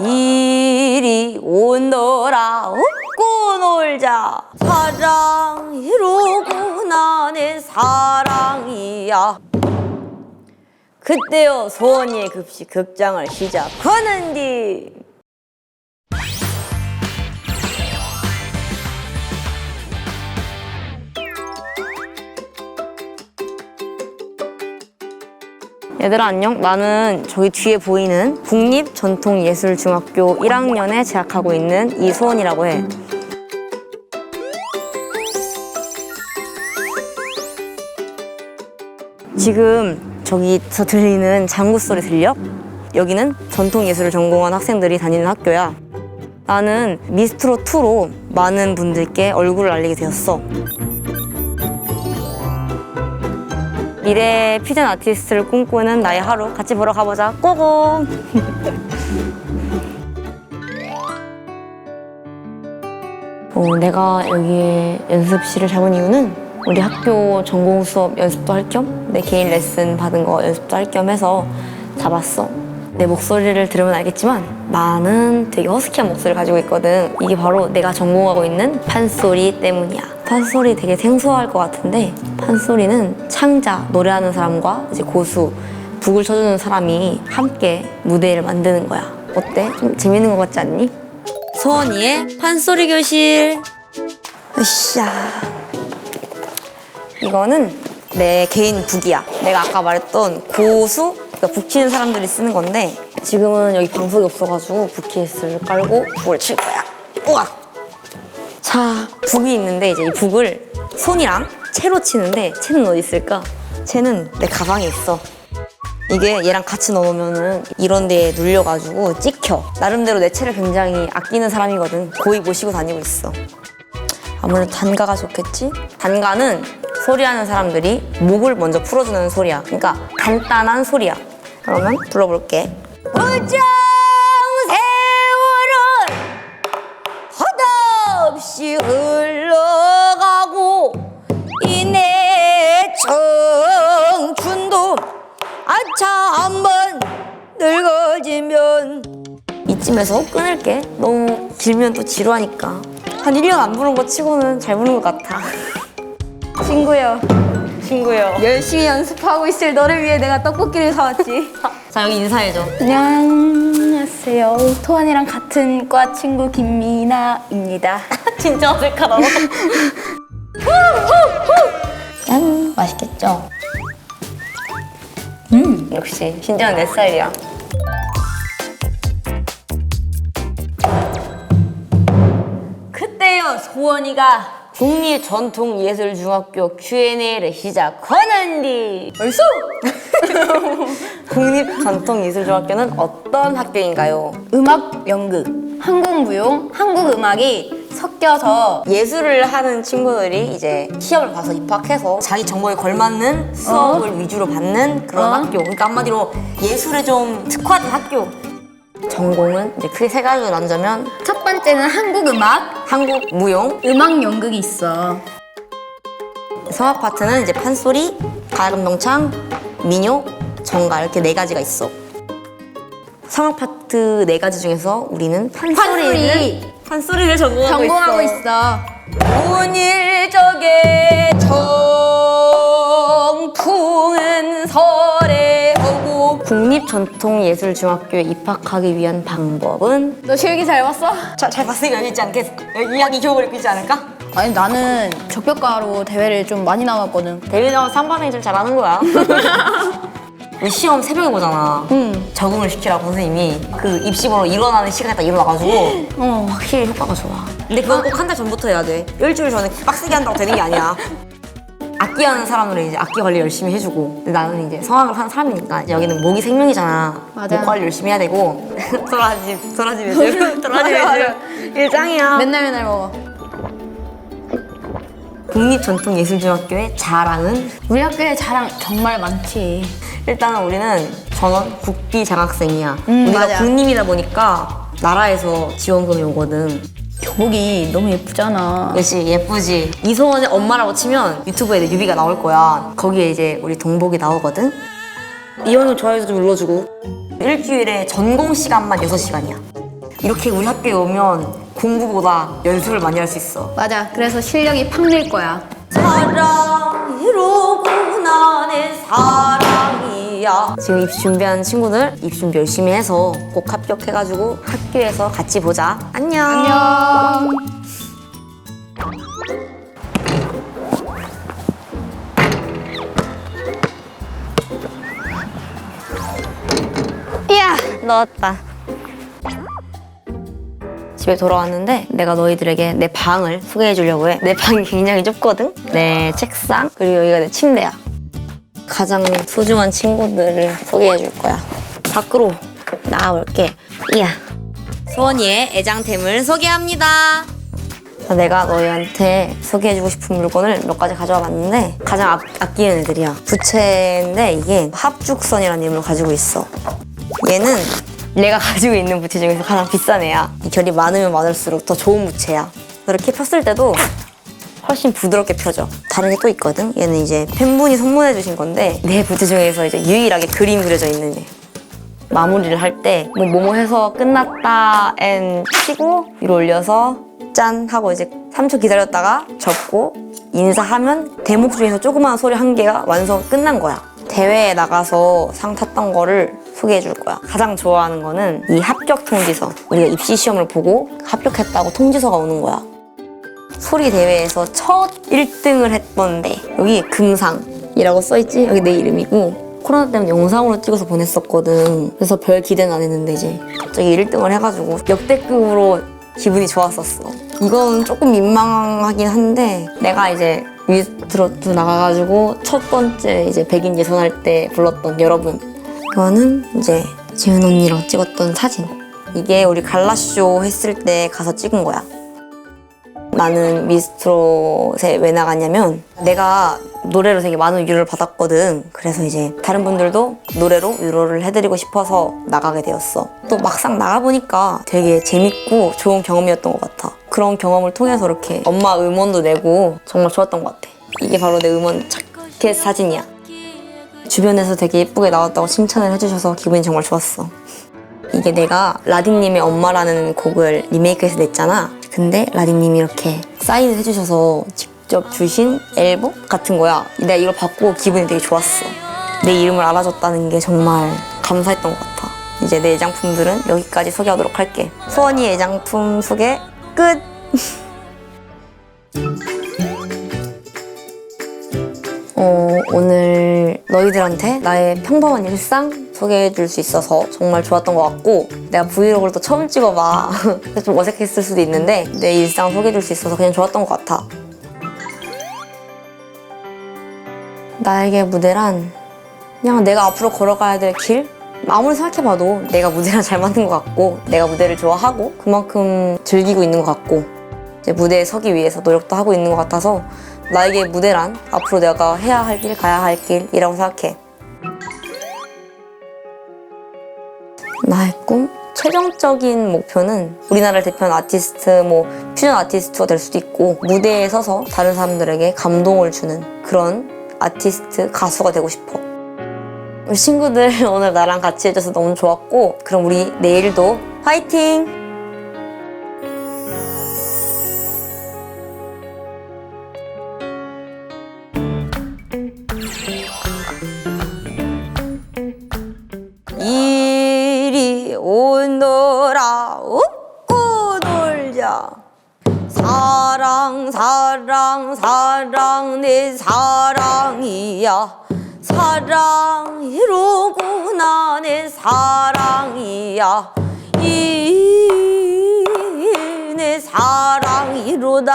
이리 온너라 웃고 놀자. 사랑 이로구나 내 사랑이야. 그때요 소원이의 급식 극장을 시작하는디 얘들아 안녕 나는 저기 뒤에 보이는 국립전통예술중학교 1학년에 재학하고 있는 이소원이라고 해 지금 저기서 들리는 장구 소리 들려? 여기는 전통예술을 전공한 학생들이 다니는 학교야. 나는 미스트로 2로 많은 분들께 얼굴을 알리게 되었어. 미래 퓨전 아티스트를 꿈꾸는 나의 하루 같이 보러 가보자. 고고. 어, 내가 여기에 연습실을 잡은 이유는 우리 학교 전공 수업 연습도 할 겸 내 개인 레슨 받은 거 연습도 할 겸 해서 잡았어. 내 목소리를 들으면 알겠지만 나는 되게 허스키한 목소리를 가지고 있거든. 이게 바로 내가 전공하고 있는 판소리 때문이야. 판소리 되게 생소할 것 같은데 판소리는 창자, 노래하는 사람과 이제 고수, 북을 쳐주는 사람이 함께 무대를 만드는 거야. 어때? 좀 재밌는 것 같지 않니? 소원이의 판소리 교실. 으쌰. 이거는 내 개인 북이야. 내가 아까 말했던 고수, 그러니까 북 치는 사람들이 쓰는 건데 지금은 여기 방석이 없어가지고 북케이스를 깔고 북을 칠 거야. 우와! 자, 북이 있는데 이제 이 북을 손이랑 채로 치는데 채는 어디 있을까? 채는 내 가방에 있어. 이게 얘랑 같이 넣으면은 이런 데에 눌려가지고 찍혀. 나름대로 내 채를 굉장히 아끼는 사람이거든. 고이 모시고 다니고 있어. 아무래도 단가가 좋겠지? 단가는 소리하는 사람들이 목을 먼저 풀어주는 소리야. 그러니까 간단한 소리야. 그러면 불러볼게. 우정 이쯤에서 끊을게. 너무 길면 또 지루하니까. 한 1년 안 부른 거 치고는 잘 부른 것 같아. 친구요. 친구요. 열심히 연습하고 있을 너를 위해 내가 떡볶이를 사왔지. 자, 여기 인사해줘. 안녕하세요. 토안이랑 같은 과 친구 김미나입니다. 진짜 어색하다. 짠! 맛있겠죠? 음, 역시. 진짜는 내 스타일이야. 소원이가 국립전통예술중학교 Q&A를 시작하는디. 벌써? 국립전통예술중학교는 어떤 학교인가요? 음악 연극, 한국 무용, 한국 음악이 섞여서 예술을 하는 친구들이 이제 시험을 봐서 입학해서 자기 정보에 걸맞는 수업을 위주로 받는 그런 어. 학교. 그러니까 한마디로 예술에 좀 특화된 학교. 전공은 이제 크게 세 가지로 나누자면 첫 번째는 한국 음악, 한국 무용, 음악 연극이 있어. 성악 파트는 이제 판소리, 가야금동창, 민요, 정가 이렇게 네 가지가 있어. 성악 파트 네 가지 중에서 우리는 판소리를 판소리. 판소리를 전공하고, 전공하고 있어. 있어. 운일적의 정풍은 국립 전통예술중학교에 입학하기 위한 방법은 너 실기 잘 봤어? 자, 잘 봤으니까 여기 있지 않겠어? 여기 이야기 기억을 있지 않을까? 아니 나는 적벽가로 대회를 좀 많이 나갔거든. 대회 나와서 3반이 좀 잘하는 거야 우리 시험 새벽에 보잖아 응. 적응을 시키라고 선생님이 그 입시번호 일어나는 시간에 딱 일어나가지고 어. 확실히 효과가 좋아. 근데 그건 꼭 한 달 전부터 해야 돼. 일주일 전에 빡세게 한다고 되는 게 아니야. 악기 하는 사람들은 이제 악기 관리 열심히 해주고 근데 나는 이제 성악을 하는 사람이니까 여기는 목이 생명이잖아. 맞아. 목 관리 열심히 해야 되고 도라지 도라지 매주 도라지 매주. 일장이야. 맨날 맨날 먹어. 국립전통예술중학교의 자랑은 우리 학교에 자랑 정말 많지. 일단은 우리는 전원 국비 장학생이야. 음, 우리가 맞아. 국립이다 보니까 나라에서 지원금이 오거든. 교복이 너무 예쁘잖아. 그렇지 예쁘지 이소원의 엄마라고 치면 유튜브에 내 뮤비가 나올 거야 거기에 이제 우리 동복이 나오거든 이현우 좋아요 좀 눌러주고 일주일에 전공 시간만 6시간이야. 이렇게 우리 학교에 오면 공부보다 연습을 많이 할 수 있어. 맞아. 그래서 실력이 팍 늘 거야. 사랑이로구나 내 사랑이 야 지금 입시 준비하는 친구들 입시 준비 열심히 해서 꼭 합격해가지고 학교에서 같이 보자 안녕 안녕. 이야 넣었다 집에 돌아왔는데 내가 너희들에게 내 방을 소개해 주려고 해. 내 방이 굉장히 좁거든? 내 책상 그리고 여기가 내 침대야. 가장 소중한 친구들을 소개해 줄 거야. 밖으로 나와볼게. 이야. 소원이의 애장템을 소개합니다. 내가 너희한테 소개해주고 싶은 물건을 몇 가지 가져와 봤는데 가장 아, 아끼는 애들이야. 부채인데 이게 합죽선이라는 이름을 가지고 있어. 얘는 내가 가지고 있는 부채 중에서 가장 비싼 애야. 이 결이 많으면 많을수록 더 좋은 부채야. 이렇게 폈을 때도 훨씬 부드럽게 펴져. 다른 게 또 있거든. 얘는 이제 팬분이 선물해 주신 건데 내 부채 중에서 이제 유일하게 그림 그려져 있는 애. 마무리를 할 때 뭐 뭐뭐 해서 끝났다 앤 치고 위로 올려서 짠 하고 이제 3초 기다렸다가 접고 인사하면 대목 중에서 조그마한 소리 한 개가 완성 끝난 거야. 대회에 나가서 상 탔던 거를 소개해 줄 거야. 가장 좋아하는 거는 이 합격 통지서. 우리가 입시 시험을 보고 합격했다고 통지서가 오는 거야. 소리 대회에서 첫 1등을 했던데 여기 금상이라고 써있지? 여기 내 이름이고. 코로나 때문에 영상으로 찍어서 보냈었거든. 그래서 별 기대는 안 했는데 이제 갑자기 1등을 해가지고 역대급으로 기분이 좋았었어. 이건 조금 민망하긴 한데 내가 이제 위트로트 나가가지고 첫 번째 이제 백인 예선할 때 불렀던 여러분. 이거는 이제 지은 언니랑 찍었던 사진. 이게 우리 갈라쇼 했을 때 가서 찍은 거야 나는 미스트롯에 왜 나갔냐면 내가 노래로 되게 많은 위로를 받았거든. 그래서 이제 다른 분들도 노래로 위로를 해드리고 싶어서 나가게 되었어. 또 막상 나가보니까 되게 재밌고 좋은 경험이었던 것 같아. 그런 경험을 통해서 이렇게 엄마 음원도 내고 정말 좋았던 것 같아. 이게 바로 내 음원 자켓 사진이야. 주변에서 되게 예쁘게 나왔다고 칭찬을 해주셔서 기분이 정말 좋았어. 이게 내가 라딘님의 엄마라는 곡을 리메이크해서 냈잖아. 근데 라딘님이 이렇게 사인을 해주셔서 직접 주신 앨범 같은 거야. 내가 이걸 받고 기분이 되게 좋았어. 내 이름을 알아줬다는 게 정말 감사했던 것 같아. 이제 내 애장품들은 여기까지 소개하도록 할게. 수원이 애장품 소개 끝! 어, 오늘 너희들한테 나의 평범한 일상 소개해 줄 수 있어서 정말 좋았던 것 같고 내가 브이로그를 또 처음 찍어봐 좀 어색했을 수도 있는데 내 일상 소개해 줄 수 있어서 그냥 좋았던 것 같아 나에게 무대란 그냥 내가 앞으로 걸어가야 될 길? 아무리 생각해봐도 내가 무대랑 잘 맞는 것 같고 내가 무대를 좋아하고 그만큼 즐기고 있는 것 같고 무대에 서기 위해서 노력도 하고 있는 것 같아서 나에게 무대란 앞으로 내가 해야 할 길, 가야 할 길이라고 생각해. 나의 꿈? 최종적인 목표는 우리나라를 대표하는 아티스트, 뭐 퓨전 아티스트가 될 수도 있고 무대에 서서 다른 사람들에게 감동을 주는 그런 아티스트, 가수가 되고 싶어. 우리 친구들 오늘 나랑 같이 해줘서 너무 좋았고 그럼 우리 내일도 화이팅! 사랑 사랑 사랑 내 사랑이야. 사랑 이로구나 내 사랑이야. 이 내 사랑이로다